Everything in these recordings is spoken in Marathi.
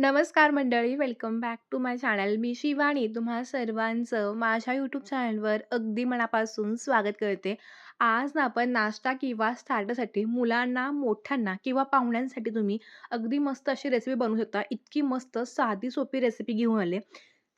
नमस्कार मंडळी, welcome back to my channel. मी शिवानी तुम्हा सर्वांचं माझ्या यूट्यूब चॅनलवर अगदी मनापासून स्वागत करते. आज ना आपण नाश्ता किंवा स्टार्टरसाठी मुलांना, मोठ्यांना किंवा पाहुण्यांसाठी तुम्ही अगदी मस्त अशी रेसिपी बनवू शकता. इतकी मस्त साधी सोपी रेसिपी घेऊन आले.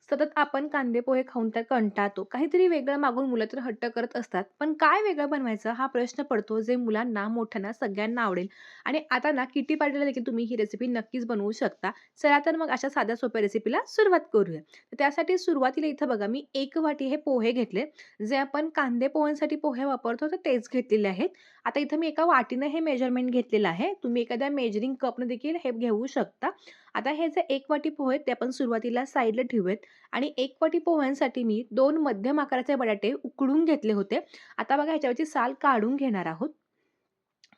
सतत आपण कांदे पोहे खाऊन तर कंटाळतो. काहीतरी वेगळं मागून मुलं तर हट्ट करत असतात. पण काय वेगळं बनवायचं हा प्रश्न पडतो, जे मुलांना, मोठ्यांना सगळ्यांना आवडेल. आणि आता ना किटी पार्टीला देखील तुम्ही ही रेसिपी नक्कीच बनवू शकता. चला तर मग अशा साध्या सोप्या रेसिपीला सुरुवात करूया. तर त्यासाठी सुरुवातीला इथं बघा मी एक वाटी हे पोहे घेतले. जे आपण कांदे पोह्यांसाठी पोहे वापरतो तर तेच घेतलेले आहेत. आता इथं मी एका वाटीनं हे मेजरमेंट घेतलेलं आहे. तुम्ही एखाद्या मेजरिंग कपनं देखील हे घेऊ शकता. आता हे जे एक वाटी पोहे आहेत ते आपण सुरुवातीला साईडला ठेवूयात आणि एक वाटी पोह्यांसाठी मी दोन मध्यम आकाराचे बटाटे उकडून घेतले होते. आता बघा ह्याच्यावरची साल काढून घेणार आहोत.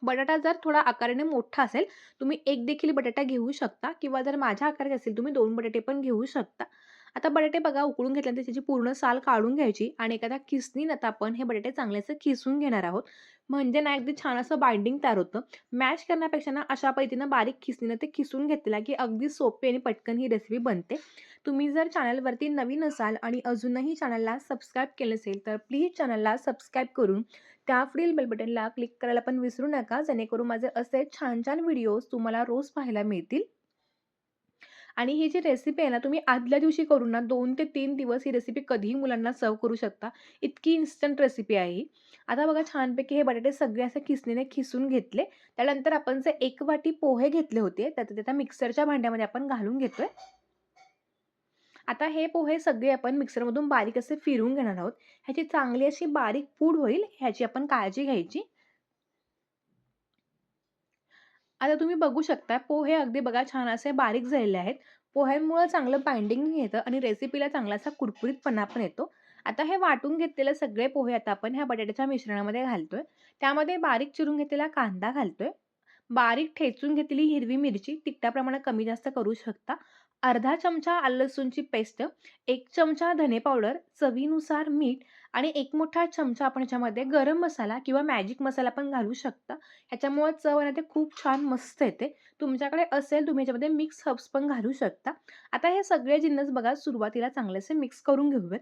बटाटा जर थोडा आकाराने मोठा असेल, तुम्ही एक देखील बटाटा घेऊ शकता किंवा जर माझ्या आकाराचे असेल तुम्ही दोन बटाटे पण घेऊ शकता. आता बटाटे बघा उकळून घेतल्यानंतर त्याची पूर्ण साल काढून घ्यायची आणि एखाद्या खिसणीनं आता आपण हे बटाटे चांगले असे खिसून घेणार आहोत. म्हणजे ना अगदी छान असं बाइंडिंग तयार होतं. मॅश करण्यापेक्षा ना अशा पद्धतीनं बारीक खिसणीनं ते खिसून घेतलेलं की अगदी सोपी आणि पटकन ही रेसिपी बनते. तुम्ही जर चॅनलवरती नवीन असाल आणि अजूनही चॅनलला सबस्क्राईब केलं नसेल, तर प्लीज चॅनलला सबस्क्राईब करून त्यापुढील बेल बटनला क्लिक करायला पण विसरू नका. जेणेकरून माझे असे छान-छान व्हिडिओज तुम्हाला रोज पाहायला मिळतील. आणि ही जी रेसिपी आहे ना, तुम्ही आदल्या दिवशी करून ना दोन ते तीन दिवस ही रेसिपी कधीही मुलांना सर्व करू शकता. इतकी इन्स्टंट रेसिपी आहे ही. आता बघा छानपैकी हे बटाटे सगळे असे खिसणीने खिसून घेतले. त्यानंतर आपण जे एक वाटी पोहे घेतले होते, तर त्या मिक्सरच्या भांड्यामध्ये आपण घालून घेतोय. आता हे पोहे सगळे आपण मिक्सरमधून बारीक असे फिरवून घेणार आहोत. ह्याची चांगली अशी बारीक पूड होईल ह्याची आपण काळजी घ्यायची. आता तुम्ही बघू शकता पोहे अगदी बघा छान असे बारीक झालेले आहेत. पोह्यांमुळं चांगलं बाइंडिंग येतं आणि रेसिपीला चांगला असा कुरकुरीतपणा पण येतो. आता हे वाटून घेतलेले सगळे पोहे आता आपण ह्या बटाट्याच्या मिश्रणामध्ये घालतोय. त्यामध्ये बारीक चिरून घेतलेला कांदा घालतोय. बारीक ठेचून घेतलेली हिरवी मिरची तिखटाप्रमाणे कमी जास्त करू शकता. अर्धा चमचा आलं लसूणची पेस्ट, एक चमचा धने पावडर, चवीनुसार मीठ आणि एक मोठा चमचा आपण ह्याच्यामध्ये गरम मसाला किंवा मॅजिक मसाला पण घालू शकता. ह्याच्यामुळे चव आहे ते खूप छान मस्त येते. तुमच्याकडे असेल तुम्ही ह्याच्यामध्ये मिक्स हर्ब्स पण घालू शकता. आता हे सगळे जिन्नस बघा सुरुवातीला चांगलेसे मिक्स करून घेऊयात.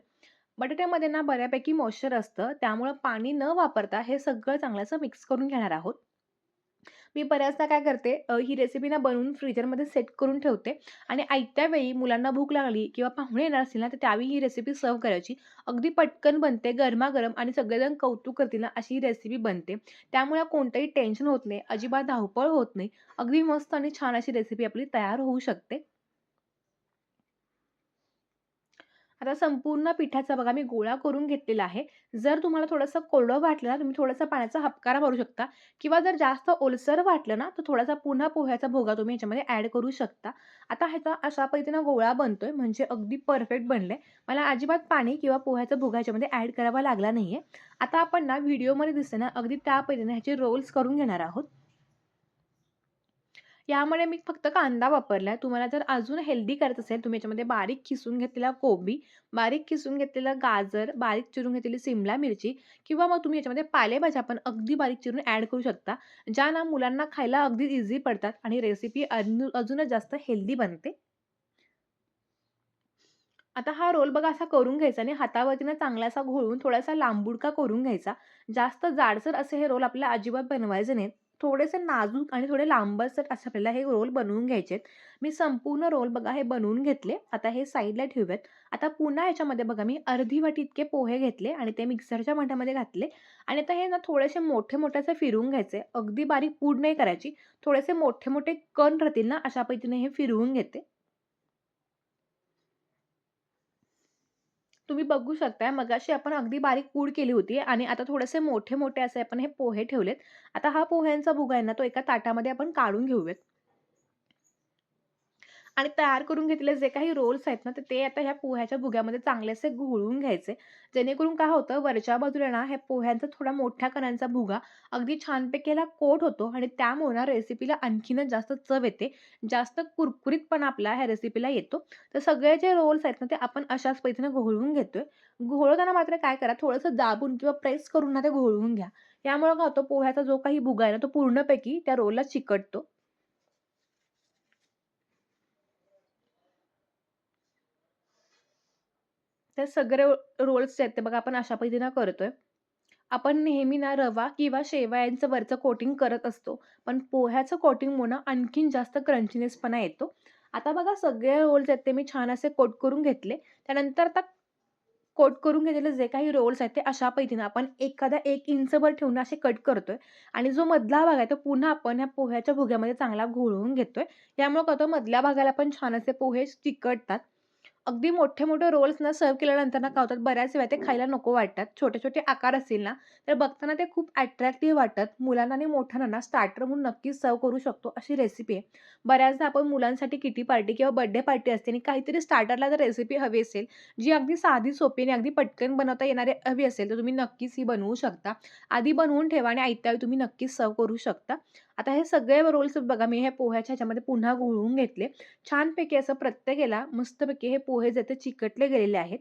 बटाट्यामध्ये ना बऱ्यापैकी मॉइश्चर असतं. त्यामुळं पाणी न वापरता हे सगळं चांगलं मिक्स करून घेणार आहोत. मी बऱ्याचदा काय करते ही रेसिपी ना बनवून फ्रीजरमध्ये सेट करून ठेवते आणि आयत्या वेळी मुलांना भूक लागली किंवा पाहुणे येणार असतील ना, तर त्यावेळी ही रेसिपी सर्व्ह करायची. अगदी पटकन बनते, गरमागरम आणि सगळेजण कौतुक करतील ना, अशी ही रेसिपी बनते. त्यामुळे कोणतंही टेन्शन होत नाही, अजिबात धावपळ होत नाही. अगदी मस्त आणि छान अशी रेसिपी आपली तयार होऊ शकते. आता संपूर्ण पिठाचा बघा मी गोळा करून घेतलेला आहे. जर तुम्हाला थोडंसं कोरडं वाटलं ना, तुम्ही थोडासा पाण्याचा हपकारा मारू शकता किंवा जर जास्त ओलसर वाटलं ना, तर थोडासा पुन्हा पोह्याचा भोगा तुम्ही ह्याच्यामध्ये ॲड करू शकता. आता ह्याचा अशा पद्धतीनं गोळा बनतोय म्हणजे अगदी परफेक्ट बनले. मला अजिबात पाणी किंवा पोह्याचा भोगा याच्यामध्ये ॲड करावा लागला नाही आता आपण ना व्हिडिओमध्ये दिसते ना, अगदी त्या पद्धतीने ह्याचे रोल्स करून घेणार आहोत. यामध्ये मी फक्त कांदा वापरला आहे तुम्हाला जर अजून हेल्दी करत असेल, तुम्ही याच्यामध्ये बारीक खिसून घेतलेला कोबी, बारीक खिसून घेतलेलं गाजर, बारीक चिरून घेतलेली सिमला मिरची किंवा मग तुम्ही याच्यामध्ये पालेभाज्या पण अगदी बारीक चिरून ॲड करू शकता. ज्या ना मुलांना खायला अगदी इझी पडतात आणि रेसिपी अजून अजूनच जास्त हेल्दी बनते. आता हा रोल बघा असा करून घ्यायचा आणि हातावरतीनं चांगला असा घोळून थोडासा लांबुडका करून घ्यायचा. जास्त जाडसर असे हे रोल आपल्याला अजिबात बनवायचे नाहीत. थोडेसे नाजूक आणि थोडे लांबसर असं आपल्याला हे रोल बनवून घ्यायचे आहेत. मी संपूर्ण रोल बघा हे बनवून घेतले. आता हे साईडला ठेवूयात. आता पुन्हा याच्यामध्ये बघा मी अर्धी वाटी इतके पोहे घेतले आणि ते मिक्सरच्या भांड्यामध्ये घातले आणि आता हे ना थोडेसे मोठे-मोठे असे फिरवून घ्यायचे. अगदी बारीक पूड नाही करायची. थोडेसे मोठे-मोठे कण राहतील ना, अशा पद्धतीने हे फिरवून घेते. तुम्ही बघू शकताय मगाशी आपण अगदी बारीक पूड केली होती आणि आता थोडेसे मोठे-मोठे असे आपण हे पोहे ठेवलेत. आता हा पोह्यांचा भुगा आहे ना, तो एका ताटामध्ये आपण काढून घेऊयात. आणि तयार करून घेतलेले जे काही रोल्स आहेत ना, तर ते आता ह्या पोह्याच्या भुग्यामध्ये चांगलेसे घोळून घ्यायचे. जेणेकरून काय होतं वरच्या बाजूला ना, हे पोह्यांचा थोडा मोठ्या कणांचा भुगा अगदी छानपैकी याला कोट होतो आणि त्यामुळे ना रेसिपीला आणखीनच जास्त चव येते. जास्त कुरकुरीतपणा आपला ह्या रेसिपीला येतो. तर सगळे जे रोल्स आहेत ना, ते आपण अशाच पद्धतीने घोळून घेतोय. घोळताना मात्र काय करा, थोडंसं दाबून किंवा प्रेस करून ना ते घोळवून घ्या. यामुळे काय होतं पोह्याचा जो काही भुगा आहे ना, तो पूर्णपैकी त्या रोलला चिकटतो. तर सगळे रोल्स जे आहेत ते बघा आपण अशा पद्धतीनं करतोय. आपण नेहमी ना रवा किंवा शेवयांचं वरचं कोटिंग करत असतो. पण पोह्याचं कोटिंगमुळे ना आणखीन जास्त क्रंचीनेसपणा येतो. आता बघा सगळे रोल्स आहेत ते मी छान असे कोट करून घेतले. त्यानंतर आता कोट करून घेतलेले जे काही रोल्स आहेत ते अशा पद्धतीनं आपण एखादा एक इंचभर ठेवून असे कट करतोय आणि जो मधला भाग आहे तो पुन्हा आपण ह्या पोह्याच्या भुग्यामध्ये चांगला घोळवून घेतोय. यामुळे कसं मधल्या भागाला पण छान असे पोहे चिकटतात. अगदी मोठे-मोठे रोल्स ना सर्व्ह केल्यानंतर ना काय होतात बऱ्याच वेळा ते खायला नको वाटतात. छोटे-छोटे आकार असतील ना, तर बघताना ते खूप अट्रॅक्टिव्ह वाटतात. मुलांना आणि मोठ्यांना ना स्टार्टर म्हणून नक्कीच सर्व्ह करू शकतो अशी रेसिपी आहे. बऱ्याचदा आपण मुलांसाठी किटी पार्टी किंवा बर्थडे पार्टी असते आणि काहीतरी स्टार्टरला जर रेसिपी हवी असेल, जी अगदी साधी, सोपी आणि अगदी पटकन बनवता येणारी हवी असेल, तर तुम्ही नक्कीच ही बनवू शकता. आधी बनवून ठेवा आणि आयत्या वेळी तुम्ही नक्कीच सर्व्ह करू शकता. आता हे सगळे रोल्स बघा मी हे पोह्याच्या ह्याच्यामध्ये पुन्हा घोळवून घेतले. छानपैकी असं प्रत्येकाला मस्तपैकी हे पोहे जे ते चिकटले गेलेले आहेत.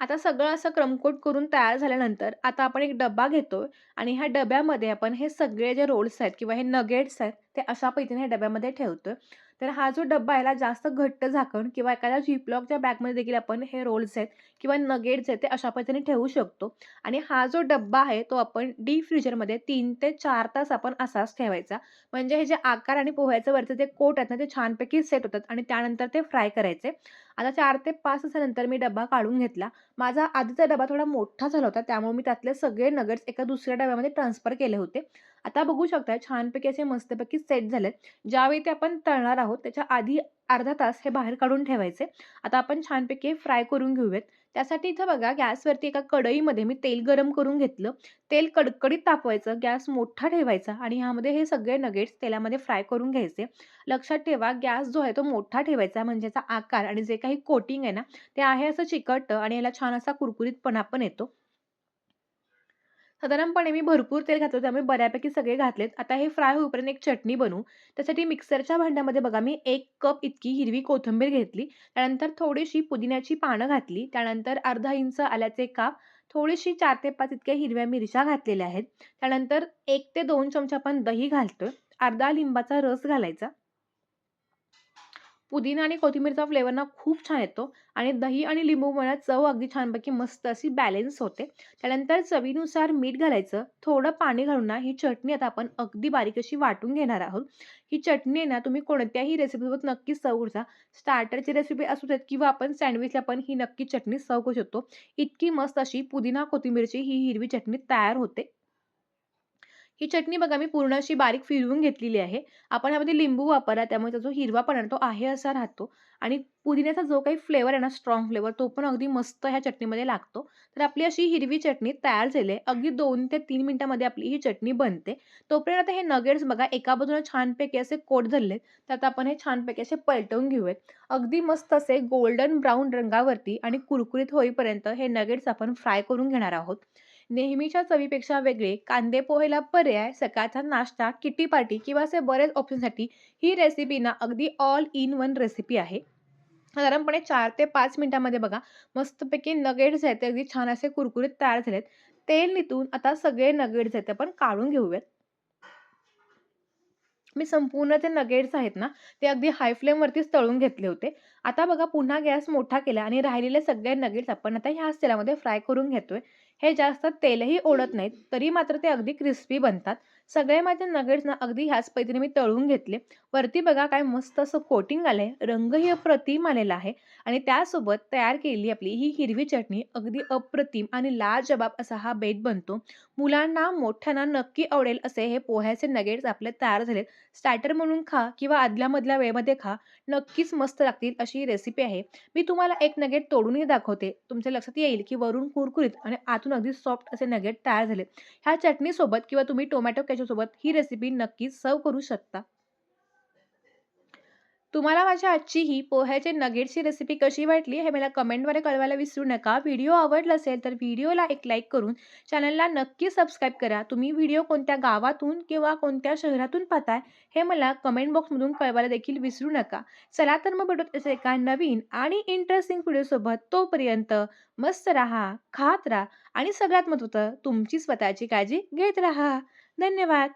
आता सगळं असं क्रमकोट करून तयार झाल्यानंतर आता आपण एक डब्बा घेतोय आणि ह्या डब्यामध्ये आपण हे सगळे जे रोल्स आहेत किंवा हे नगेट्स आहेत ते अशा पद्धतीने ह्या डब्यामध्ये ठेवतोय. तर हा जो डब्बा आहे जास्त घट्ट झाकण किंवा एखाद्या झिपलॉकच्या बॅगमध्ये देखील आपण हे रोल्स आहेत किंवा नगेट्स आहेत ते अशा पद्धतीने ठेवू शकतो. आणि हा जो डब्बा आहे तो आपण डीप फ्रीजरमध्ये तीन ते चार तास आपण असाच ठेवायचा. म्हणजे हे जे आकार आणि पोह्याचं वरचं जे कोट आहेत ना ते छानपैकी सेट होतात आणि त्यानंतर ते फ्राय करायचे. आता चार ते पाच तासानंतर मी डब्बा काढून घेतला. माझा आधीचा डबा थोडा मोठा झाला होता. त्यामुळे मी त्यातले सगळे नगेट्स एका दुसऱ्या डब्यामध्ये ट्रान्सफर केले होते. आता बघू शकता छानपैकी असे मस्तपैकी सेट झालेत. ज्यावेळी ते आपण तळणार आहोत त्याच्या आधी अर्धा तास हे बाहेर काढून ठेवायचे. आता आपण छानपैकी फ्राय करून घेऊयात. त्यासाठी इथं बघा गॅसवरती एका कढईमध्ये मी तेल गरम करून घेतलं. तेल कडकडीत तापवायचं, गॅस मोठा ठेवायचा आणि ह्यामध्ये हे सगळे नगेट्स तेलामध्ये फ्राय करून घ्यायचे. लक्षात ठेवा गॅस जो आहे तो मोठा ठेवायचा म्हणजे याचा आकार आणि जे काही कोटिंग आहे ना, ते आहे असं चिकटतं आणि याला छान असा कुरकुरीतपणा पण येतो. साधारणपणे मी भरपूर तेल घातलं त्यामुळे बऱ्यापैकी सगळे घातलेत. आता हे फ्राय होईपर्यंत एक चटणी बनवू. त्यासाठी मिक्सरच्या भांड्यामध्ये बघा मी एक कप इतकी हिरवी कोथिंबीर घेतली. त्यानंतर थोडीशी पुदिन्याची पानं घातली. त्यानंतर अर्धा इंच आल्याचे काप, थोडीशी चार ते पाच इतक्या हिरव्या मिरच्या घातलेल्या आहेत. त्यानंतर एक ते दोन चमचे आपण दही घालतोय. अर्धा लिंबाचा रस घालायचा. पुदिना आणि कोथिंबीरचा फ्लेवर ना खूप छान येतो आणि दही आणि लिंबूमुळे चव अगदी छानपैकी मस्त अशी बॅलन्स होते. त्यानंतर चवीनुसार मीठ घालायचं. थोडं पाणी घालून ना ही चटणी आता आपण अगदी बारीक अशी वाटून घेणार आहोत. ही चटणी आहे ना तुम्ही कोणत्याही रेसिपीसोबत नक्कीच सर्व करता स्टार्टरची रेसिपी असू देत किंवा आपण सँडविचला पण ही नक्की चटणी सर्व करू शकतो. इतकी मस्त अशी पुदिना कोथिंबीरची ही हिरवी चटणी तयार होते. ही चटणी बघा मी पूर्ण अशी बारीक फिरवून घेतलेली आहे. आपण ह्यामध्ये लिंबू वापरला त्यामुळे त्याचा जो हिरवापणा आहे तो आहे असा राहतो आणि पुदिन्याचा जो काही फ्लेवर आहे ना स्ट्राँग फ्लेवर तो पण अगदी मस्त ह्या चटणीमध्ये लागतो. तर आपली अशी हिरवी चटणी तयार झाली आहे. अगदी दोन ते तीन मिनटामध्ये आपली ही चटणी बनते. तोपर्यंत आता हे नगेट्स बघा एका बाजूनं छानपैकी असे कोट झाले तर आता आपण हे छानपैकी असे पलटवून घेऊयात. अगदी मस्त असे गोल्डन ब्राऊन रंगावरती आणि कुरकुरीत होईपर्यंत हे नगेट्स आपण फ्राय करून घेणार आहोत. नेहमीच्या चवीपेक्षा वेगळे कांदे पोहेला पर्याय, सकाळचा नाश्ता, किटी पार्टी किंवा असे बरेच ऑप्शनसाठी ही रेसिपी ना अगदी ऑल इन वन रेसिपी आहे. साधारणपणे चार ते पाच मिनिटामध्ये बघा मस्तपैकी नगेट्स आहेत ते अगदी छान असे कुरकुरीत तयार झालेत. तेल निथून आता सगळे नगेट्स आहेत ते आपण काढून घेऊयात. मी संपूर्ण जे नगेट्स आहेत ना, ते अगदी हाय फ्लेमवरतीच तळून घेतले होते. आता बघा पुन्हा गॅस मोठा केला आणि राहिलेले सगळे नगेट्स आपण आता ह्याच तेलामध्ये फ्राय करून घेतोय. हे जास्त तेलही ओढत नाहीत, तरी मात्र ते अगदी क्रिस्पी बनतात. सगळे माझे नगेट्स ना अगदी ह्याच पद्धतीने मी तळून घेतले. वरती बघा काय मस्त असं कोटिंग आलंय, रंगही अप्रतिम आलेला आहे आणि त्यासोबत तयार केलेली आपली ही हिरवी चटणी अगदी अप्रतिम आणि लाजवाब असा हा बेत बनतो. मुलांना, मोठ्यांना नक्की आवडेल असे हे पोह्याचे नगेट्स आपले तयार झालेत. स्टार्टर म्हणून खा किंवा आदल्या-मधल्या वेळेमध्ये खा, नक्कीच मस्त लागतील अशी ही रेसिपी आहे. मी तुम्हाला एक नगेट तोडूनही दाखवते. तुमच्या लक्षात येईल की वरून कुरकुरीत आणि आतून अगदी सॉफ्ट असे नगेट तयार झाले ह्या चटणीसोबत किंवा तुम्ही टोमॅटो कॅचोसोबत ही रेसिपी नक्कीच सर्व्ह करू शकता. तुम्हाला माझ्या आजची ही पोह्याचे नगेटची रेसिपी कशी वाटली हे मला कमेंटद्वारे कळवायला विसरू नका. व्हिडिओ आवडला असेल तर व्हिडिओला एक लाईक करून चॅनलला नक्की सबस्क्राईब करा. तुम्ही व्हिडिओ कोणत्या गावातून किंवा कोणत्या शहरातून पाहताय हे मला कमेंट बॉक्समधून कळवायला देखील विसरू नका. चला तर मग भेटूत असे एका नवीन आणि इंटरेस्टिंग व्हिडिओसोबत. तोपर्यंत मस्त राहा, खात राहा आणि सगळ्यात महत्त्वाचं तुमची स्वतःची काळजी घेत राहा. धन्यवाद.